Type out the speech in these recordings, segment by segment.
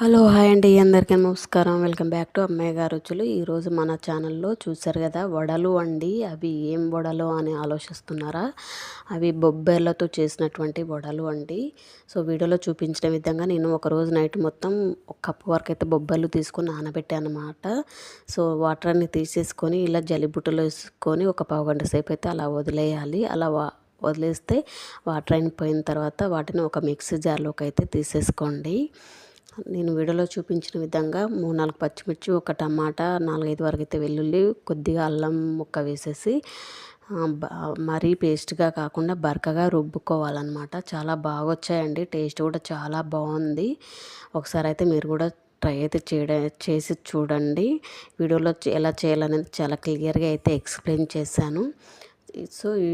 Hello hi అండి. అందరికీ నమస్కారం. వెల్కమ్ బ్యాక్ టు అమ్మాయి గారు రుచులు. ఈరోజు మన ఛానల్లో చూసారు కదా వడలు అండి. అవి ఏం వడలు అని ఆలోచిస్తున్నారా? అవి బొబ్బెర్లతో చేసినటువంటి వడలు అండి. సో వీడియోలో చూపించిన విధంగా నేను ఒకరోజు నైట్ మొత్తం ఒక కప్పు వరకు అయితే బొబ్బర్లు తీసుకొని నానబెట్టాను అనమాట సో వాటర్ అన్ని తీసేసుకొని ఇలా జలిబుట్టలో వేసుకొని ఒక పావు గంట సేపు అయితే అలా వదిలేయాలి. అలా వదిలేస్తే వాటర్ అయిన పోయిన తర్వాత వాటిని ఒక మిక్సీ జార్లోకి అయితే తీసేసుకోండి. నేను వీడియోలో చూపించిన విధంగా మూడు నాలుగు పచ్చిమిర్చి ఒక టమాటా నాలుగైదు వరకు అయితే వెల్లుల్లి కొద్దిగా అల్లం ముక్క వేసేసి మరీ పేస్ట్గా కాకుండా బరకగా రుబ్బుకోవాలన్నమాట. చాలా బాగా వచ్చాయండి టేస్ట్ కూడా చాలా బాగుంది. ఒకసారి అయితే మీరు కూడా ట్రై అయితే చేయడం చేసి చూడండి. వీడియోలో ఎలా చేయాలనేది చాలా క్లియర్గా అయితే ఎక్స్ప్లెయిన్ చేశాను. సో ఈ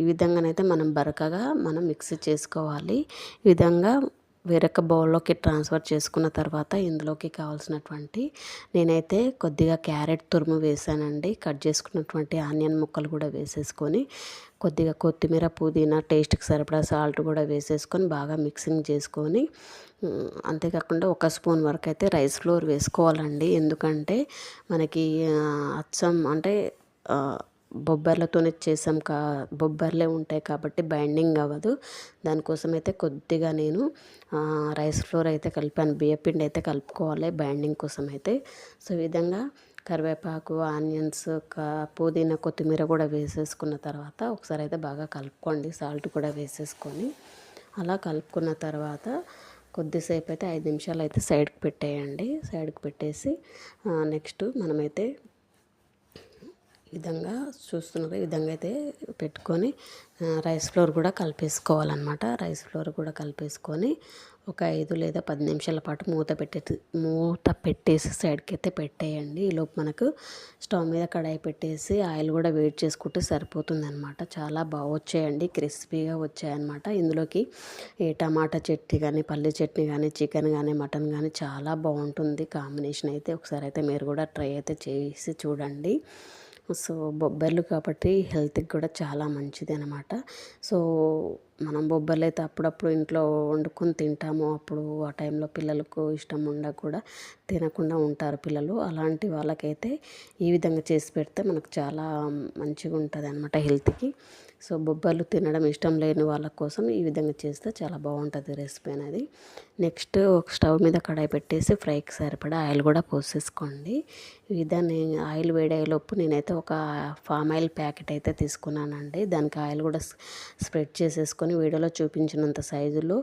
ఈ విధంగానైతే మనం బరకగా మనం మిక్స్ చేసుకోవాలి. ఈ విధంగా వేరొక బౌల్లోకి ట్రాన్స్ఫర్ చేసుకున్న తర్వాత ఇందులోకి కావాల్సినటువంటి నేనైతే కొద్దిగా క్యారెట్ తురుము వేసానండి. కట్ చేసుకున్నటువంటి ఆనియన్ ముక్కలు కూడా వేసేసుకొని కొద్దిగా కొత్తిమీర పుదీనా టేస్ట్కి సరిపడా సాల్ట్ కూడా వేసేసుకొని బాగా మిక్సింగ్ చేసుకొని అంతేకాకుండా ఒక స్పూన్ వరకు అయితే రైస్ ఫ్లోర్ వేసుకోవాలండి. ఎందుకంటే మనకి అచ్చం అంటే బొబ్బర్లతోనే చేసాం కా బొబ్బర్లే ఉంటాయి కాబట్టి బైండింగ్ అవ్వదు. దానికోసం అయితే కొద్దిగా నేను రైస్ ఫ్లోర్ అయితే కలిపాను. బియ్యపిండి అయితే కలుపుకోవాలి బైండింగ్ కోసం అయితే సో ఈ విధంగా కరివేపాకు ఆనియన్స్ పుదీనా కొత్తిమీర కూడా వేసేసుకున్న తర్వాత ఒకసారి అయితే బాగా కలుపుకోండి. సాల్ట్ కూడా వేసేసుకొని అలా కలుపుకున్న తర్వాత కొద్దిసేపు అయితే ఐదు నిమిషాలు అయితే సైడ్కి పెట్టేయండి. సైడ్కి పెట్టేసి నెక్స్ట్ మనమైతే విధంగా చూస్తున్నారు. ఈ విధంగా అయితే పెట్టుకొని రైస్ ఫ్లోర్ కూడా కలిపేసుకోవాలన్నమాట. రైస్ ఫ్లోర్ కూడా కలిపేసుకొని ఒక ఐదు లేదా పది నిమిషాల పాటు మూత పెట్టే మూత పెట్టేసి సైడ్కి అయితే పెట్టేయండి. ఈలోపు మనకు స్టవ్ మీద కడాయి పెట్టేసి ఆయిల్ కూడా వేడి చేసుకుంటే సరిపోతుందనమాట చాలా బాగా వచ్చాయండి. క్రిస్పీగా వచ్చాయన్నమాట. ఇందులోకి ఏ టమాటా చట్నీ కానీ పల్లి చట్నీ కానీ చికెన్ కానీ మటన్ కానీ చాలా బాగుంటుంది. కాంబినేషన్ అయితే ఒకసారి అయితే మీరు కూడా ట్రై అయితే చేసి చూడండి. సో బొబ్బర్లు కాబట్టి హెల్త్కి కూడా చాలా మంచిది అనమాట సో మనం బొబ్బర్లు అయితే అప్పుడప్పుడు ఇంట్లో వండుకొని తింటాము. అప్పుడు ఆ టైంలో పిల్లలకు ఇష్టం ఉండ కూడా తినకుండా ఉంటారు పిల్లలు. అలాంటి వాళ్ళకైతే ఈ విధంగా చేసి పెడితే మనకు చాలా మంచిగా ఉంటుంది అనమాట హెల్త్కి. సో బొబ్బర్లు తినడం ఇష్టం లేని వాళ్ళ కోసం ఈ విధంగా చేస్తే చాలా బాగుంటుంది రెసిపీ అనేది. నెక్స్ట్ ఒక స్టవ్ మీద కడాయి పెట్టేసి ఫ్రైకి సరిపడా ఆయిల్ కూడా పోసేసుకోండి. ఈ విధాన్ని ఆయిల్ వేడయ్యేలోపు నేనైతే ఒక ఫామ్ ఆయిల్ ప్యాకెట్ అయితే తీసుకున్నానండి. దానికి ఆయిల్ కూడా స్ప్రెడ్ చేసేసుకొని వీడియోలో చూపించినంత సైజులో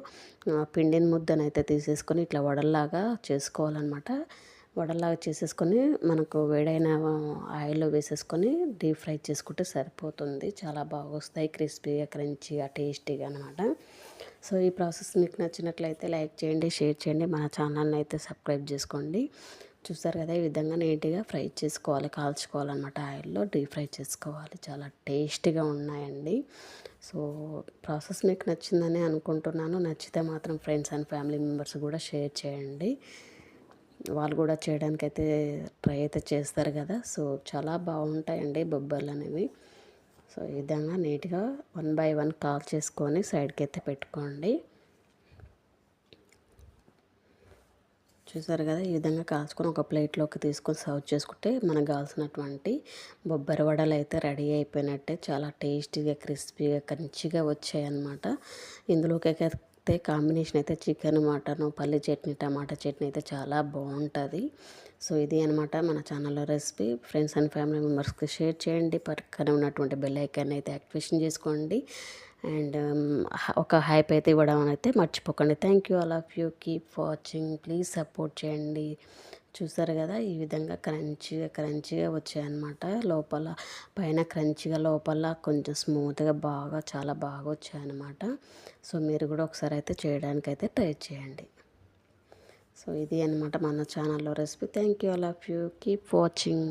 పిండిని అయితే తీసేసుకొని ఇట్లా వడల్లాగా చేసుకోవాలన్నమాట. వడల్లాగా చేసేసుకొని మనకు వేడైన ఆయిల్లో వేసేసుకొని డీప్ ఫ్రై చేసుకుంటే సరిపోతుంది. చాలా బాగా వస్తాయి క్రిస్పీగా క్రంచీగా టేస్టీగా అనమాట సో ఈ ప్రాసెస్ మీకు నచ్చినట్లయితే లైక్ చేయండి షేర్ చేయండి. మన ఛానల్ని అయితే సబ్స్క్రైబ్ చేసుకోండి. చూస్తారు కదా ఈ విధంగా నీట్గా ఫ్రై చేసుకోవాలి కాల్చుకోవాలన్నమాట. ఆయిల్లో డీప్ ఫ్రై చేసుకోవాలి. చాలా టేస్టీగా ఉన్నాయండి. సో ప్రాసెస్ మీకు నచ్చిందని అనుకుంటున్నాను. నచ్చితే మాత్రం ఫ్రెండ్స్ అండ్ ఫ్యామిలీ మెంబర్స్ కూడా షేర్ చేయండి. వాళ్ళు కూడా చేయడానికి అయితే ట్రై అయితే చేస్తారు కదా. సో చాలా బాగుంటాయండి బొబ్బర్లు అనేవి. సో ఈ విధంగా నీట్గా వన్ బై వన్ కాల్ చేసుకొని సైడ్కి అయితే పెట్టుకోండి. చూసారు కదా ఈ విధంగా కాల్చుకొని ఒక ప్లేట్లోకి తీసుకొని సర్వ్ చేసుకుంటే మనకు కావాల్సినటువంటి బొబ్బరి వడలు అయితే రెడీ అయిపోయినట్టే చాలా టేస్టీగా క్రిస్పీగా కంచిగా వచ్చాయన్నమాట. ఇందులోకి అయితే కాంబినేషన్ అయితే చికెన్ మటన్ పల్లి చట్నీ టమాటా చట్నీ అయితే చాలా బాగుంటుంది. సో ఇది అనమాట మన ఛానల్లో రెసిపీ. ఫ్రెండ్స్ అండ్ ఫ్యామిలీ మెంబర్స్కి షేర్ చేయండి. పక్కన ఉన్నటువంటి బెల్ ఐకాన్ అయితే యాక్టివేషన్ చేసుకోండి. అండ్ um, ఒక హైప్ అయితే ఇవ్వడం అయితే మర్చిపోకండి. Thank you all of you keep watching please support చేయండి. చూసారు కదా ఈ విధంగా క్రంచిగా క్రంచిగా వచ్చాయన్నమాట. లోపల పైన క్రంచిగా లోపల కొంచెం స్మూత్గా బాగా చాలా బాగా వచ్చాయన్నమాట. సో మీరు కూడా ఒకసారి అయితే చేయడానికి అయితే ట్రై చేయండి. సో ఇది అనమాట మన ఛానల్లో recipe. Thank you all of you keep watching